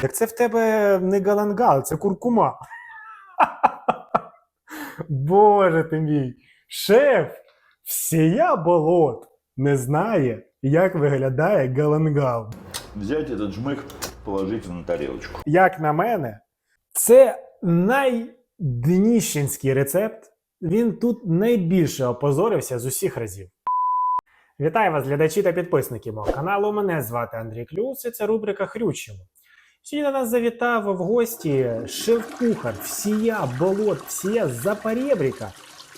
Так це в тебе не галангал, це куркума. Боже ти мій, шеф всія болот не знає, як виглядає галангал. Взять этот жмых, положить на тарелочку. Як на мене, це найдніщенський рецепт. Він тут найбільше опозорився з усіх разів. Вітаю вас, глядачі та підписники мого каналу. Мене звати Андрій Клюс, і це рубрика Хрючимо. Сьогодні до нас завітав в гості шеф-кухар всія болот, всія Запорєбріка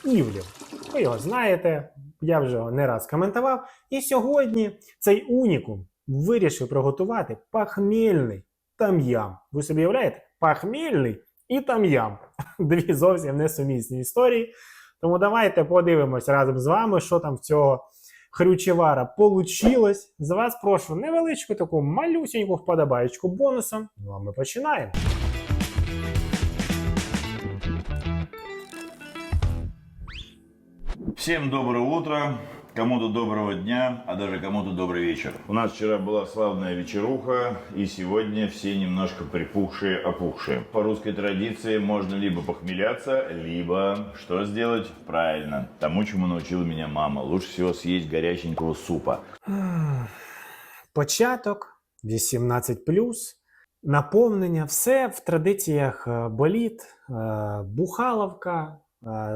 Івлів. Ви його знаєте, я вже його не раз коментував. І сьогодні цей унікум вирішив приготувати пахмільний там'ям. Ви собі уявляєте? Пахмільний і там'ям. Дві зовсім несумісні історії. Тому давайте подивимось разом з вами, що там в цього хрючевара получилось. З вас прошу невеличку таку малюсеньку вподобаєчку бонусом. Ну а ми починаємо. Всем доброе утро, кому-то доброго дня, а даже кому-то добрый вечер. У нас вчера была славная вечеруха, и сегодня все немножко припухшие, опухшие. По русской традиции можно либо похмеляться, либо что сделать? Правильно, тому, чему научила меня мама. Лучше всего съесть горяченького супа. Початок 18 наповнення, все в традиціях е, боліт, е, бухаловка,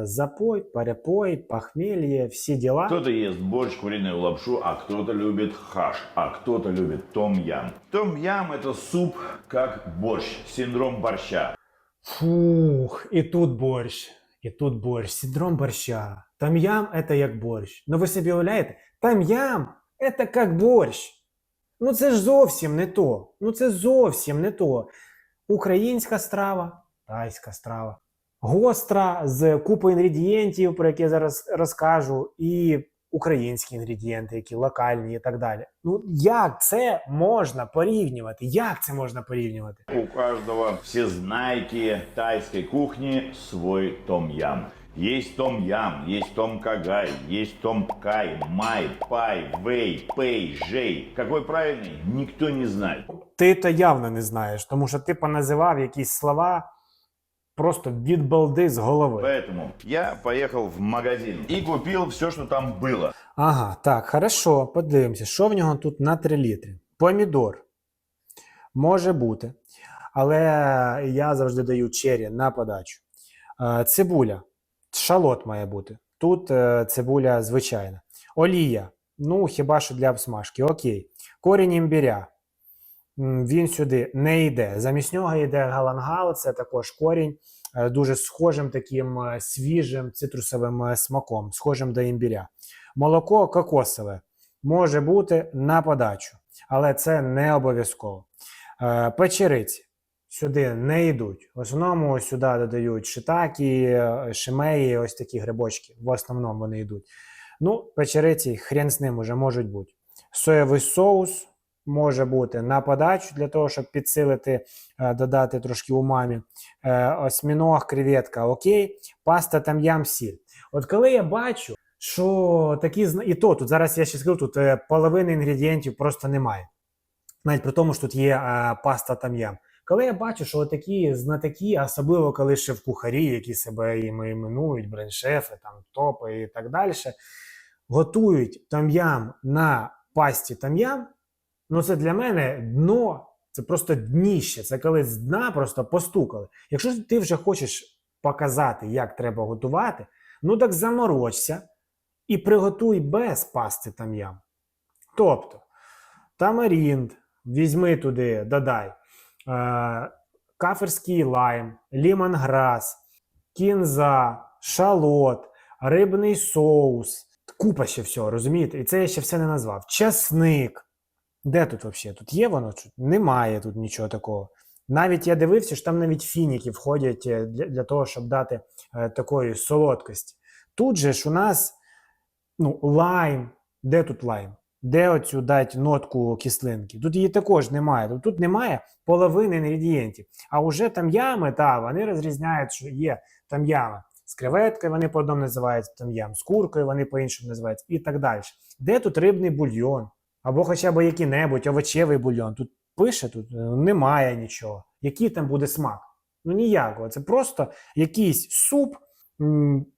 запой, перепой, похмелье, всі діла. Кто-то ест борщ, куриную лапшу, а кто-то любит хаш, а кто-то любит том-ям. Том-ям это суп как борщ, синдром борща. Фух, і тут борщ, і тут борщ, синдром борща. Там'ям – це як борщ. Ну ви собі уявляєте? Там'ям – це як борщ. Ну це ж зовсім не то. Ну це зовсім не то. Українська страва, тайська страва. Гостра з купою інгредієнтів, про які я зараз розкажу, і українські інгредієнти, які локальні і так далі. Ну як це можна порівнювати? Як це можна порівнювати? У каждого всезнайки тайской кухни свой том-ям. Есть том-ям, есть том-кагай, есть том-кай, май, пай, вей, пей, жей. Какой правильный, никто не знает. Ти то явно не знаєш, тому що ти поназивав якісь слова просто від балди з голови. Поэтому я поехал в магазин и купил все, что там было. Ага, так, хорошо, подивимося, що в нього тут на 3 літри. Помідор. Може бути. Але я завжди даю чері на подачу. Е, Цибуля. Шалот має бути. Тут е, цибуля звичайна. Олія. Ну, хіба що для обсмажки. Окей. Корінь імбіря. Він сюди не йде. Замість нього йде галангал, це також корінь, е, дуже схожим таким е, свіжим цитрусовим е, смаком, схожим до імбіря. Молоко кокосове може бути на подачу, але це не обов'язково. Печериці сюди не йдуть. В основному сюди додають шитаки, е, шимеї, ось такі грибочки. В основному вони йдуть. Ну, печериці, хрен з ним уже можуть бути. Соєвий соус може бути на подачу для того, щоб підсилити, е, додати трошки умамі. Е, Осьміног, креветка, окей. Паста там ям, сіль. От коли я бачу, що такі і то тут зараз я ще скажу, тут е, половини інгредієнтів просто немає. Навіть при тому, що тут є е, паста там ям. Коли я бачу, що такі знатоки, особливо коли шеф-кухарі, які себе іми- іменують, брендшефи, там топи і так далі, готують там'ям на пасті там'ям, ну це для мене дно, це просто дніще. Це коли з дна просто постукали. Якщо ти вже хочеш показати, як треба готувати, ну так заморочся і приготуй без пасти там'ям. Тобто, тамарінд, візьми туди, додай е, каферський лайм, лімонграс, кінза, шалот, рибний соус, купа ще всього, розумієте? І це я ще все не назвав. Часник. Де тут взагалі? Тут є воно? Немає тут нічого такого. Навіть я дивився, що там навіть фініки входять е, для, для того, щоб дати е, такої солодкості. Тут же ж у нас ну, лайм. Де тут лайм? Де оцю дати нотку кислинки? Тут її також немає. Тут- немає половини інгредієнтів. А вже там ями, та, вони розрізняють, що є там ями. З креветкою вони по одному називаються там ям, з куркою вони по-іншому називаються і так далі. Де тут рибний бульйон? Або хоча б який-небудь овочевий бульйон. Тут пише тут, е, немає нічого. Який там буде смак? Ну ніякого. Це просто якийсь суп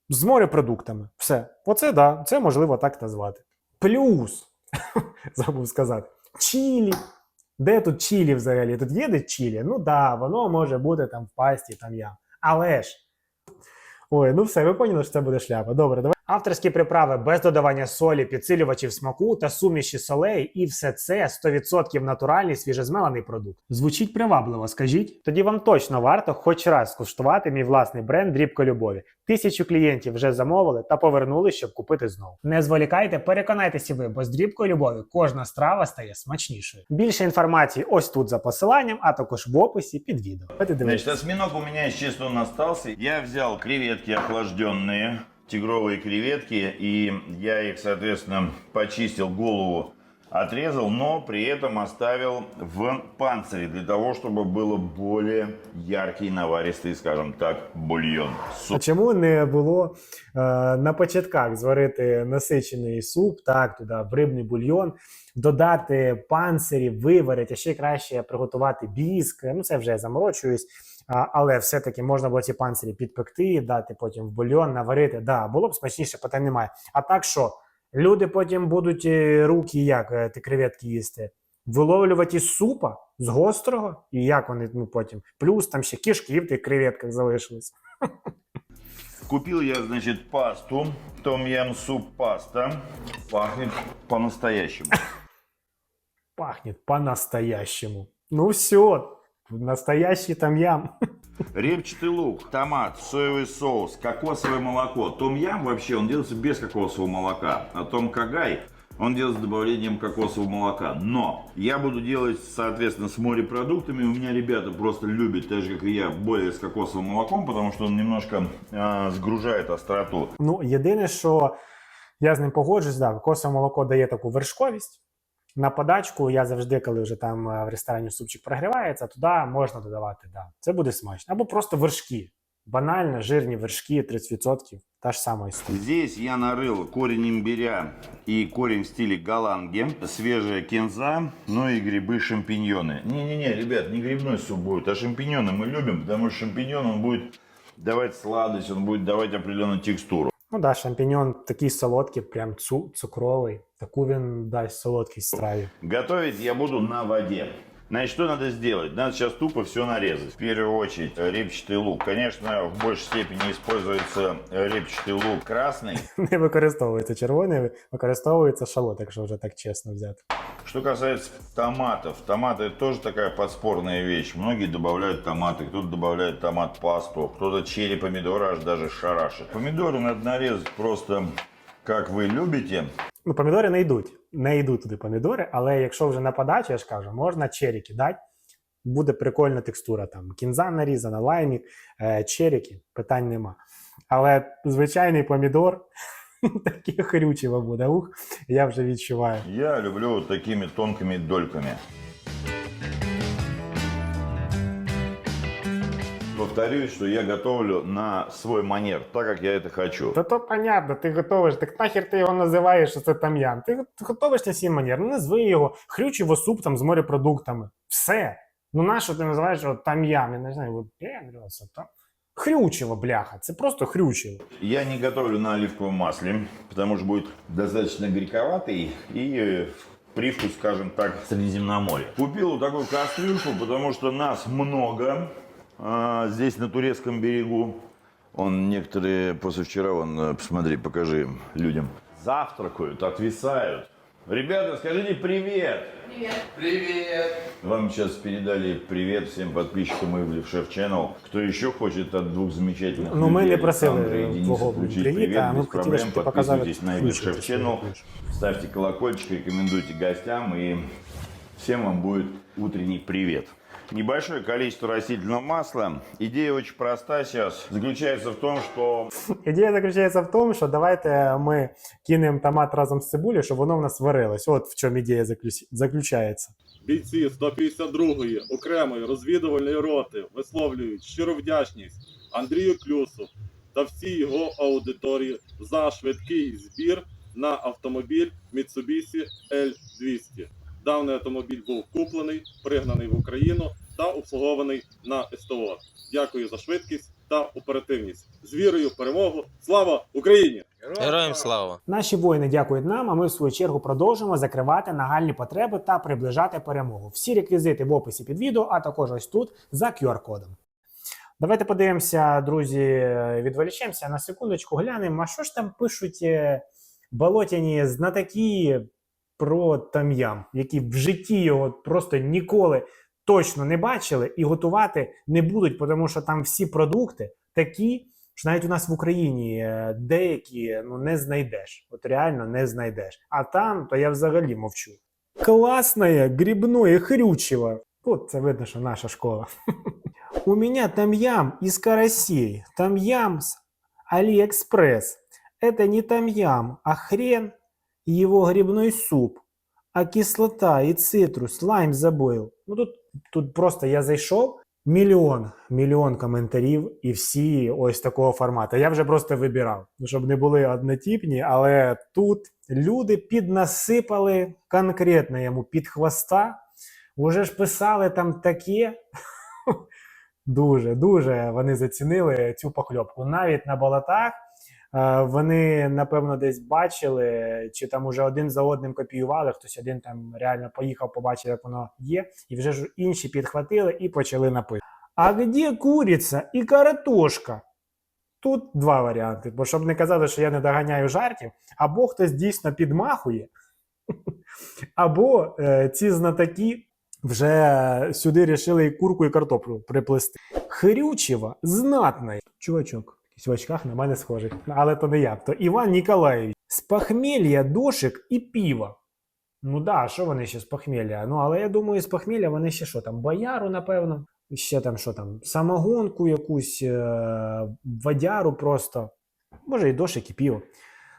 з морепродуктами. Все. Оце да, це можливо так назвати. Плюс, забув сказати, чілі. Де тут чілі взагалі? Тут є де чілі? Ну да, воно може бути там в пасті, там я. Але ж. Ой, ну все, ви поняли, що це буде шляпа. Добре, давай. Авторські приправи без додавання солі, підсилювачів смаку та суміші солей, і все це 100% натуральний свіжезмелений продукт. Звучить привабливо, скажіть? Тоді вам точно варто хоч раз скуштувати мій власний бренд Дрібко Любові. Тисячу клієнтів вже замовили та повернули, щоб купити знову. Не зволікайте, переконайтеся ви, бо з дрібкою любові кожна страва стає смачнішою. Більше інформації ось тут за посиланням, а також в описі під відео. Давайте Значит, дивитися. осьминог у честно, он остался. Я взял креветки охлажденные, тигровые креветки, и я их, соответственно, почистил голову, отрезал, но при этом оставил в панцире для того, чтобы было более яркий, наваристый, скажем так, бульон. А Суп. чому не було е, на початках зварити насичений суп, так, туди в рибний бульйон, додати панцирі, виварити, а ще краще приготувати біск. Ну, це вже я заморочуюсь. Але все-таки можна було ці панцирі підпекти, дати потім в бульйон, наварити. Да, було б смачніше, питань немає. А так що, люди потім будуть е, руки, як е, ті креветки їсти, виловлювати із супа з гострого, і як вони ну, потім. Плюс там ще кишки в тих креветках залишились. Купил я, значит, пасту, том-ям суп паста. Пахнет по-настоящему. пахнет по-настоящему. Ну все, настоящий там ям. Репчатый лук, томат, соевый соус, кокосовое молоко. Том-ям вообще, он делается без кокосового молока. А том кагай, он делается с добавлением кокосового молока. Но я буду делать, соответственно, с морепродуктами. У меня ребята просто любят, так же, как и я, более с кокосовым молоком, потому что он немножко а, сгружает остроту. Ну, єдине, що я з ним погоджуюсь, да, кокосове молоко дає таку вершковість. На подачку я завжди, коли вже там е, в ресторані супчик прогрівається, туди можна додавати. Да. Це буде смачно. Або просто вершки. Банально, жирні вершки 30%. Та ж сама історія. Здесь я нарыл корень имбиря и корень в стиле голландги, свежая кинза, ну и грибы шампиньоны. Не-не-не, ребят, не грибной суп будет, а шампиньоны мы любим, потому что шампиньон он будет давать сладость, он будет давать определенную текстуру. Ну да, шампіньон такий солодкий, прям цу- цукровий. Таку він дасть солодкість страві. Готовить я буду на воде. Значит, что надо сделать? Надо сейчас тупо все нарезать. В первую очередь э, репчатый лук. Конечно, в большей степени используется э, репчатый лук красный. Не використовується червоний, використовується шалот, якщо вже так чесно взяти. Что касается томатов, томаты это тоже такая подспорная вещь. Многие добавляют томаты, кто-то добавляет томат пасту, кто-то черри помидоры аж даже шарашит. Помидоры надо нарезать просто как вы любите. Ну, помідори не йдуть. Не йдуть туди помідори, але якщо вже на подачу, я ж кажу, можна черіки дати. Буде прикольна текстура. Там кінза нарізана, лаймік, е, черіки, питань нема. Але звичайний помідор таке хрючево буде. Ух, я вже відчуваю. Я люблю такими тонкими дольками. Повторюсь, что я готовлю на свой манер, так как я это хочу. Та то понятно, ти готовиш. Так нахер ти його називаєш, що це там'ян. Ти готовиш на свій манер. Ну назви його хрючево суп там з морепродуктами. Все. Ну нащо ти називаєш його там'ян? Я не знаю, от пенрюса, там. Хрючево, бляха, це просто хрючево. Я не готовлю на оливковом масле, потому что будет достаточно горьковатый и э, привкус, скажем так, Средиземноморья. Купил вот такую кастрюльку, потому что нас много а, здесь на турецком берегу. Он некоторые после вчера, вон, э, посмотри, покажи им, людям. Завтракают, отвисают. Ребята, скажите привет! Привет! Вам сейчас передали привет всем подписчикам Ивлев Шеф Channel. Кто еще хочет от двух замечательных Ну, мы людей, не просили Александра и Дениса, твого включить привіта, привет, а ми без б хотіли, проблем. щоб ти показав Подписывайтесь на Ивлев Шеф ключики Channel, свої. ставьте колокольчик, рекомендуйте гостям и всем вам будет утренний привет. Небольшое количество растительного масла. Идея очень проста сейчас. Заключается в том, что Ідея заключається в тому, що давайте ми кинемо томат разом з цибулею, щоб воно в нас варилось. От в чому ідея заключ- заключається. Бійці 152-ї окремої розвідувальної роти висловлюють щиру вдячність Андрію Клюсу та всій його аудиторії за швидкий збір на автомобіль Mitsubishi L200. Даний автомобіль був куплений, пригнаний в Україну та обслугований на СТО. Дякую за швидкість та оперативність. З вірою в перемогу. Слава Україні! Героям слава! Наші воїни дякують нам, а ми в свою чергу продовжимо закривати нагальні потреби та приближати перемогу. Всі реквізити в описі під відео, а також ось тут за QR-кодом. Давайте подивимося, друзі, відволічемося на секундочку, глянемо, а що ж там пишуть е, болотяні знатоки про там'ям, які в житті його просто ніколи точно не бачили і готувати не будуть, тому що там всі продукти такі, що навіть у нас в Україні е, деякі ну, не знайдеш. От реально не знайдеш. А там, то я взагалі мовчу. Класне грибное хрючево. Тут це видно, що наша школа. У меня там'ям из карасей. Там'ям с Алиэкспресс. Это не там'ям, а хрен его грибной суп. А кислота и цитрус, лайм забыл. Ну тут, тут просто я зайшов, мільйон, мільйон коментарів, і всі ось такого формату. Я вже просто вибирав, щоб не були однотипні, але тут люди піднасипали конкретно йому під хвоста. Уже ж писали там таке. Дуже, дуже вони зацінили цю покльопку. Навіть на болотах вони, напевно, десь бачили, чи там уже один за одним копіювали, хтось один там реально поїхав, побачив, як воно є, і вже ж інші підхватили і почали написати. А де куриця і картошка? Тут два варіанти. Бо щоб не казати, що я не доганяю жартів, або хтось дійсно підмахує, або е, ці знатоки вже сюди рішили і курку, і картоплю приплести. Хрючева знатна. Чувачок, в очках на мене схожий. Але то не я, то Іван Ніколаєвич. З похмілля, дошик і піва. Ну да, що вони ще з похмілля? Ну, але я думаю, з похмілля вони ще що там, бояру, напевно, ще там що там, самогонку якусь, е- водяру просто. Може, і дошик, і піво.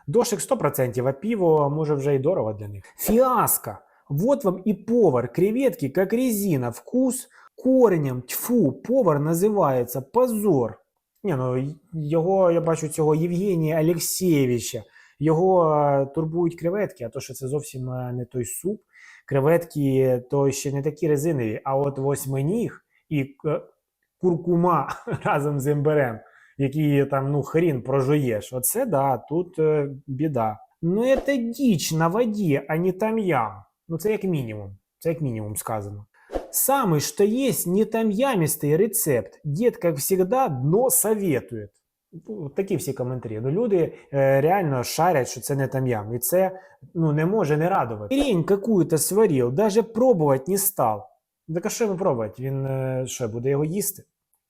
Дошик 100%, а пиво може вже і дорого для них. Фіаско. Вот вам и повар. Креветки, как резина. Вкус коренем. Тьфу, повар називається Позор. Ні, ну його, я бачу цього Євгенія Олексєвича. Його е, турбують креветки, а то, що це зовсім е, не той суп. Креветки то ще не такі резинові, а от восьминіг і е, куркума разом з імбирем, який там ну хрін прожуєш. Оце да, тут біда. Ну, це діч на воді, а не там'ям. Ну, це як мінімум. Це як мінімум сказано. Самый, что есть, не там'ямистый рецепт. Дед, как всегда, дно советует. Ну, Такі всі коментарі. Ну, люди е, реально шарять, що це не там'ям. І це ну, не може не радувати. Рень какую-то сварил, даже пробовать не стал. Так а що йому пробувати? Він е, що, буде його їсти?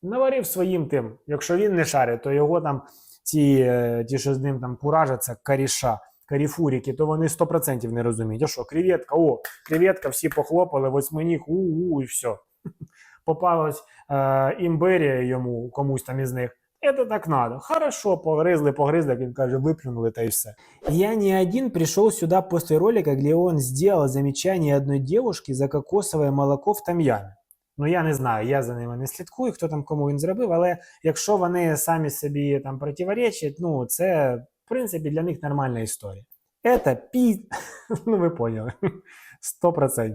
Наварив своїм тим. Якщо він не шарить, то його там ті, е, ті що з ним там куражаться, каріша, каріфуріки, то вони 100% не розуміють. А що, креветка, о, креветка, всі похлопали, восьминіг, у-у, і все. Попалась е, імбирія йому, комусь там із них. Это так надо. Хорошо, погризли, погризли, як він каже, виплюнули та й все. Я не один пришел сюда после ролика, где он сделал замечание одной девушки за кокосовое молоко в там'ямі. Ну я не знаю, я за ними не слідкую, хто там кому він зробив, але якщо вони самі собі там противоречать, ну це в принципі для них нормальна історія. Это пі... ну ви поняли. 100%.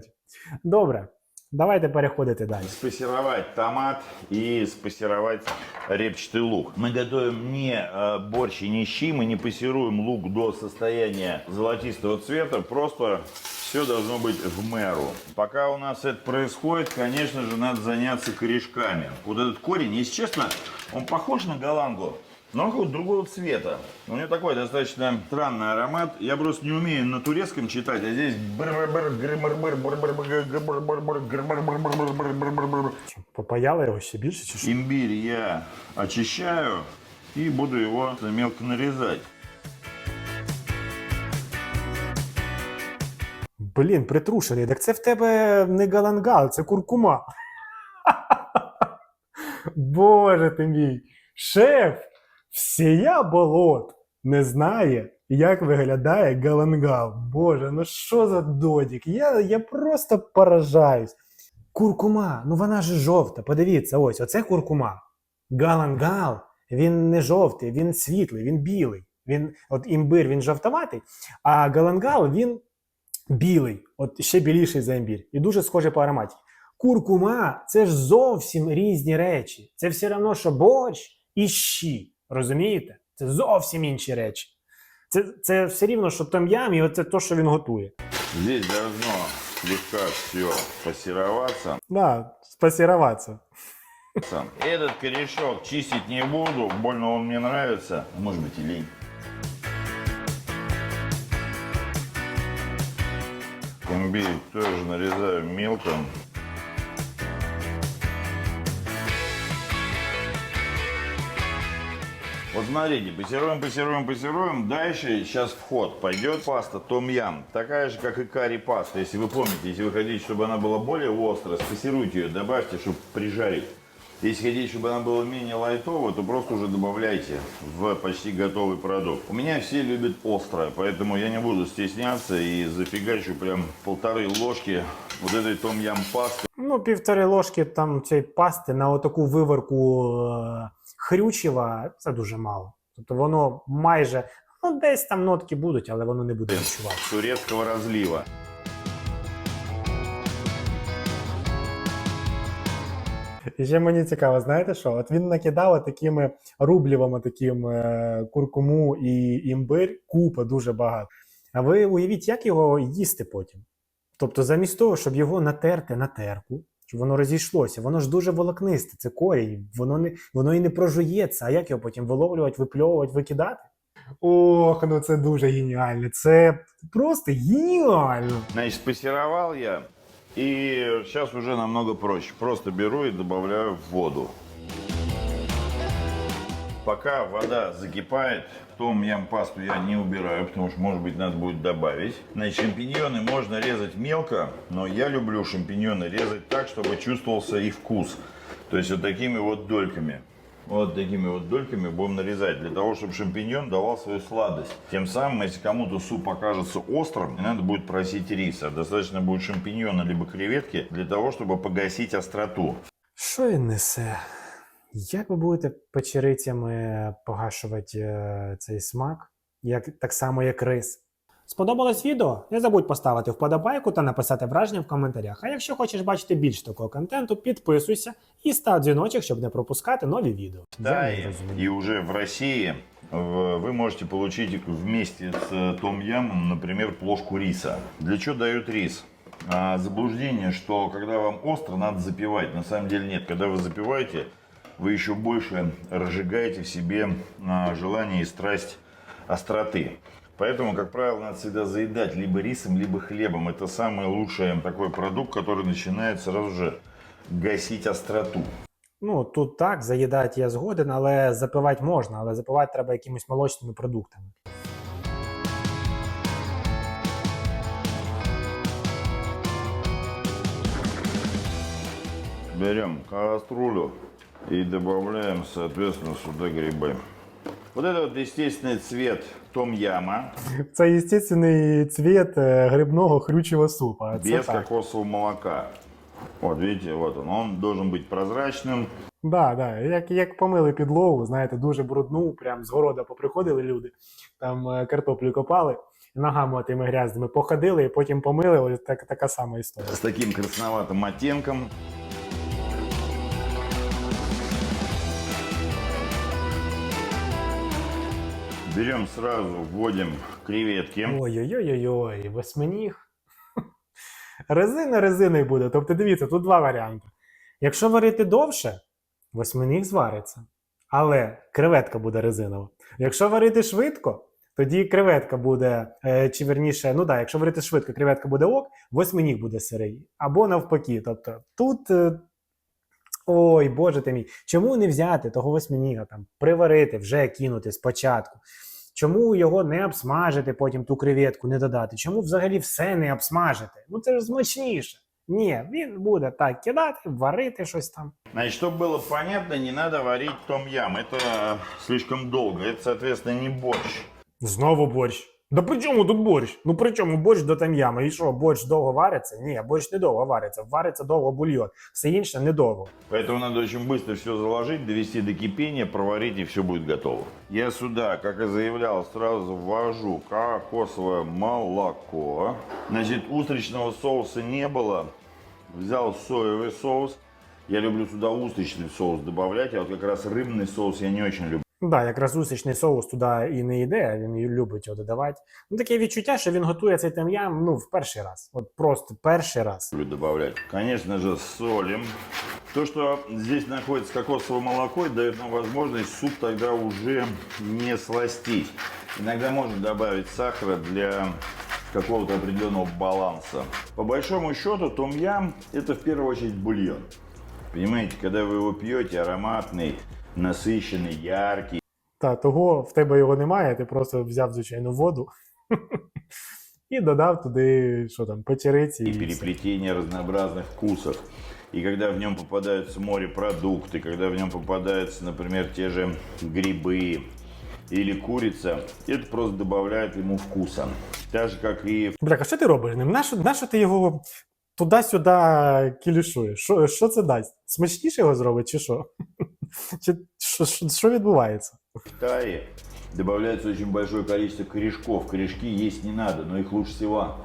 Добре, давайте переходити далі. Спассеровать томат и спассеровать репчатый лук. Мы готовим не э, борщ и не щи, мы не пассируем лук до состояния золотистого цвета, просто все должно быть в меру. Пока у нас это происходит, конечно же, надо заняться корешками. Вот этот корень, если честно, он похож на голландку, но он какого-то другого цвета. У него такой достаточно странный аромат. Я просто не умею на турецком читать, а здесь Попаяли його ще більше чи що? Имбирь я очищаю и буду его мелко нарезать. Блін, притрушений. Так це в тебе не галангал, це куркума. Боже ти мій. Шеф Всія болот не знає, як виглядає галангал. Боже, ну що за додік? Я, я просто поражаюсь. Куркума, ну вона ж жовта. Подивіться, ось, оце куркума. Галангал, він не жовтий, він світлий, він білий. Він, от імбир, він жовтоватий, а галангал він білий, от ще біліший за імбір, і дуже схожий по ароматі. Куркума це ж зовсім різні речі. Це все одно, що борщ і щі. Розумієте? Це зовсім інші речі. Це, це все рівно, що том-ям, і оце то, що він готує. Здесь должно слегка все пассероваться. Да, спасіруватися. Этот корешок чистить не буду, больно он мне нравится. Может быть и лень. Имбирь тоже нарезаю мелко. Вот смотрите, пассируем, пассируем, пассируем. Дальше сейчас в ход пойдет паста том-ям. Такая же, как и карри-паста. Если вы помните, если вы хотите, чтобы она была более острая, спассируйте ее, добавьте, чтобы прижарить. Если хотите, чтобы она была менее лайтовая, то просто уже добавляйте в почти готовый продукт. У меня все любят острое, поэтому я не буду стесняться и зафигачу прям полторы ложки вот этой том-ям пасты. Ну, півтори ложки там цієї пасти на отаку виверку е, хрючева, це дуже мало. Тобто воно майже, ну, десь там нотки будуть, але воно не буде відчувати. турецкого разлива. І ще мені цікаво, знаєте що? От він накидав такими рублівами, таким е, куркуму і імбир, купа дуже багато. А ви уявіть, як його їсти потім? Тобто, замість того, щоб його натерти на терку, щоб воно розійшлося, воно ж дуже волокнисте, це корінь, воно не воно і не прожується. А як його потім виловлювати, випльовувати, викидати? Ох, ну це дуже геніально. Це просто геніально. Значить, спассеровал я. і зараз вже намного проще. Просто беру і додаю в воду. Пока вода закипает, том ям пасту я не убираю, потому что, может быть, надо будет добавить. Значит, шампиньоны можно резать мелко, но я люблю шампиньоны резать так, чтобы чувствовался и вкус. То есть вот такими вот дольками. Вот такими вот дольками будем нарезать, для того, чтобы шампиньон давал свою сладость. Тем самым, если кому-то суп окажется острым, не надо будет просить риса. Достаточно будет шампиньона либо креветки для того, чтобы погасить остроту. Що він несе? Як ви будете печерицями погашувати е, цей смак, як, так само як рис? Сподобалось відео? Не забудь поставити вподобайку та написати враження в коментарях. А якщо хочеш бачити більше такого контенту, підписуйся і став дзвіночок, щоб не пропускати нові відео. Я не Да, и, розумію. и уже в России в- вы можете получить вместе с э, том ямом, например, плошку риса. Для чего дают рис? А, заблуждение, что когда вам остро, надо запивать. На самом деле нет. Когда вы запиваете, вы еще больше разжигаете в себе а, желание и страсть остроты. Поэтому, как правило, надо всегда заедать либо рисом, либо хлебом. Это самый лучший такой продукт, который начинает сразу же гасить остроту. Ну тут так, заїдати я згоден, але запивати можна, але запивати треба якимись молочними продуктами. Берем кастрюлю и добавляем, соответственно, сюда грибы. Вот это вот естественный цвет том-яма Це естественний цвіт е, грибного хрючого супа. Це без так. кокосового молока. Вот видите, вот он. Он должен быть прозрачным. Да, да. Як, як помили підлогу, знаєте, дуже брудну, прям з города поприходили люди, там е, картоплю копали, ногами тими грязними походили і потім помили. Ось так, така сама історія. С таким красноватым оттенком. Берем сразу, вводим креветки. Ой-ой-ой-ой, восьминіг. Резина резиною буде. Тобто, дивіться, тут два варіанти. Якщо варити довше, восьминіг звариться. Але креветка буде резинова. Якщо варити швидко, тоді креветка буде, е, чи верніше, ну так, якщо варити швидко, креветка буде ок, восьминіг буде сирий. Або навпаки. Тобто тут. е, Ой, боже ти мій, чому не взяти того восьминіга, там, приварити, вже кинути спочатку? Чому його не обсмажити, потім ту креветку не додати? Чому взагалі все не обсмажити? Ну це ж смачніше. Ні, він буде так кидати, варити щось там. Значит, чтобы было понятно, не надо варить том-ям. Это слишком долго. Это, соответственно, не борщ. Знову борщ. Да при чому тут борщ? Ну при чому борщ до там'яма? І що, борщ довго вариться? Ні, борщ не довго вариться. Вариться довго бульйон. Все інше недовго. Поэтому надо очень быстро все заложить, довести до кипения, проварить, и все будет готово. Я сюда, как и заявлял, сразу ввожу кокосовое молоко. Значит, устричного соуса не было. Взял соевый соус. Я люблю сюда устричный соус добавлять, а вот как раз рыбный соус я не очень люблю Ну да, якраз усичний соус туди і не йде, а він і любить його додавати. Ну таке відчуття, що він готує цей там'ям ну в перший раз. От просто перший раз. добавлять. Конечно же, солим. То, что здесь находится кокосовое молоко, дает нам возможность суп тогда уже не сластить. Иногда можно добавить сахара для какого-то определенного баланса. По большому счету, том-ям – это в первую очередь бульон. Понимаете, когда вы его пьете, ароматный, насыщенный, яркий, Та того в тебе його немає, ти просто взяв звичайну воду і додав туди, що там, печериці. и І все. переплетение разнообразных вкусов. И когда в нем попадаются морепродукты, когда в нем попадаются, например, те же грибы или курица, это просто добавляет ему вкуса. Так же, как и Бляха, що ти робиш з ним? Нащо, нащо ти його туди-сюди кілішуєш? Що, що це дасть? Смачніше його зробить, чи що? Чи що, що, що відбувається? в Тае добавляется очень большое количество корешков. Корешки есть не надо, но их лучше всего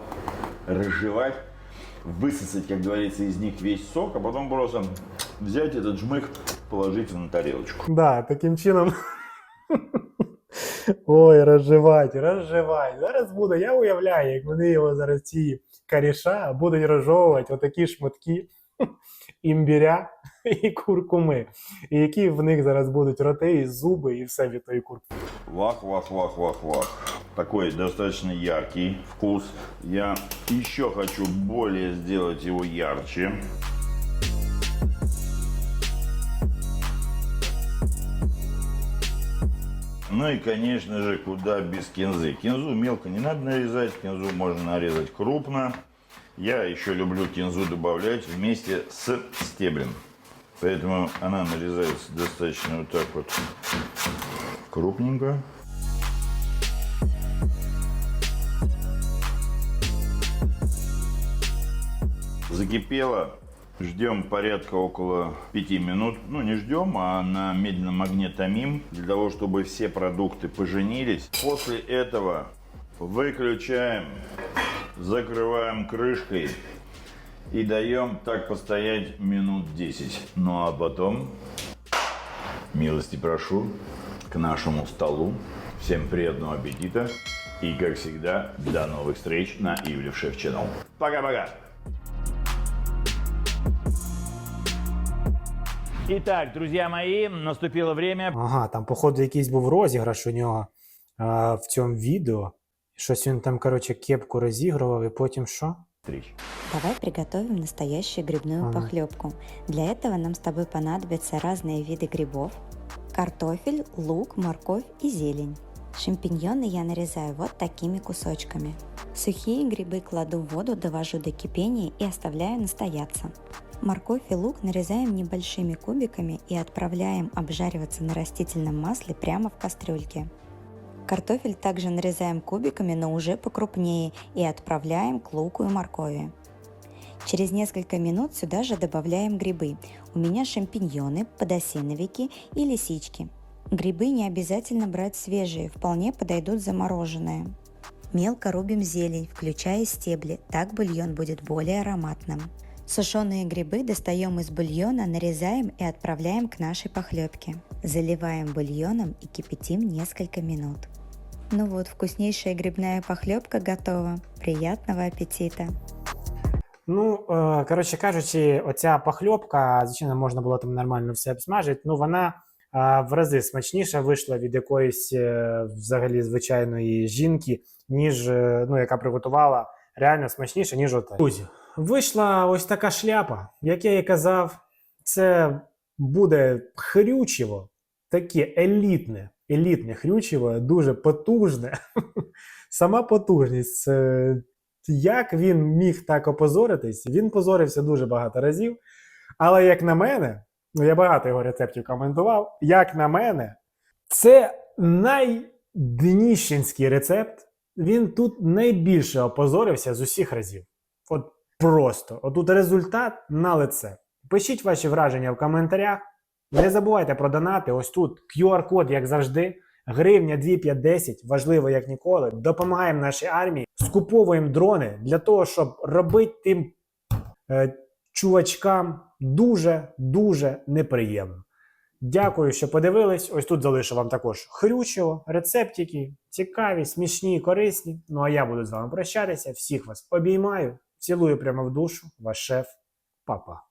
разжевать, высосать, как говорится, из них весь сок, а потом просто взять этот жмых, положить на тарелочку. Да, таким чином. Ой, розживать, розживать. Зараз буде, я уявляю, як вони його зараз ці коріша будуть розжовувати отакі шматки імбіря і куркуми. І які в них зараз будуть роти, і зуби, і все від тої курки. Вах, вах, вах, вах, вах. Такой достаточно яркий вкус. Я еще хочу более сделать его ярче. Ну и, конечно же, куда без кинзы. Кинзу мелко не надо нарезать, кинзу можно нарезать крупно. Я еще люблю кинзу добавлять вместе с стеблем. Поэтому она нарезается достаточно вот так вот крупненько. Закипело. Ждем порядка около 5 минут. Ну, не ждем, а на медленном огне томим, для того, чтобы все продукты поженились. После этого выключаем, закрываем крышкой и даем так постоять минут 10. Ну а потом, милости прошу, к нашему столу. Всем приятного аппетита. И, как всегда, до новых встреч на Ивлев Шеф Channel. Пока-пока! Итак, друзья мои, наступило время Ага, там, походу, якийсь був розіграш у нього а, в цьому відео. Щось він там, коротше, кепку розігрував, і потім що? Встреч. Давай приготовим настоящую грибную Ага. похлебку. Для этого нам с тобой понадобятся разные виды грибов, картофель, лук, морковь и зелень. Шампиньоны я нарезаю вот такими кусочками. Сухие грибы кладу в воду, довожу до кипения и оставляю настояться. Морковь и лук нарезаем небольшими кубиками и отправляем обжариваться на растительном масле прямо в кастрюльке. Картофель также нарезаем кубиками, но уже покрупнее и отправляем к луку и моркови. Через несколько минут сюда же добавляем грибы. У меня шампиньоны, подосиновики и лисички. Грибы не обязательно брать свежие, вполне подойдут замороженные. Мелко рубим зелень, включая стебли, так бульон будет более ароматным. Сушеные грибы достаем из бульона, нарезаем и отправляем к нашей похлебке. Заливаем бульоном и кипятим несколько минут. Ну вот, вкуснейшая грибная похлебка готова. Приятного аппетита! Ну, е, коротше кажучи, оця похльопка, звичайно, можна було там нормально все обсмажити, ну вона е, в рази смачніша вийшла від якоїсь е, взагалі звичайної жінки, ніж е, ну, яка приготувала реально смачніше, ніж ота. Друзі, вийшла ось така шляпа. Як я і казав, це буде хрючево, таке елітне, елітне хрючево, дуже потужне. Сама потужність. як він міг так опозоритись? Він позорився дуже багато разів. Але як на мене, ну я багато його рецептів коментував. Як на мене, це найдніщенський рецепт, він тут найбільше опозорився з усіх разів. От просто. Отут результат на лице. Пишіть ваші враження в коментарях. Не забувайте про донати. Ось тут QR-код, як завжди. Гривня 2,5-10, важливо як ніколи. Допомагаємо нашій армії, скуповуємо дрони для того, щоб робити тим е, чувачкам дуже дуже неприємно. Дякую, що подивились. Ось тут залишу вам також хрючево, рецептики, цікаві, смішні, корисні. Ну а я буду з вами прощатися. Всіх вас обіймаю, цілую прямо в душу. Ваш шеф, папа.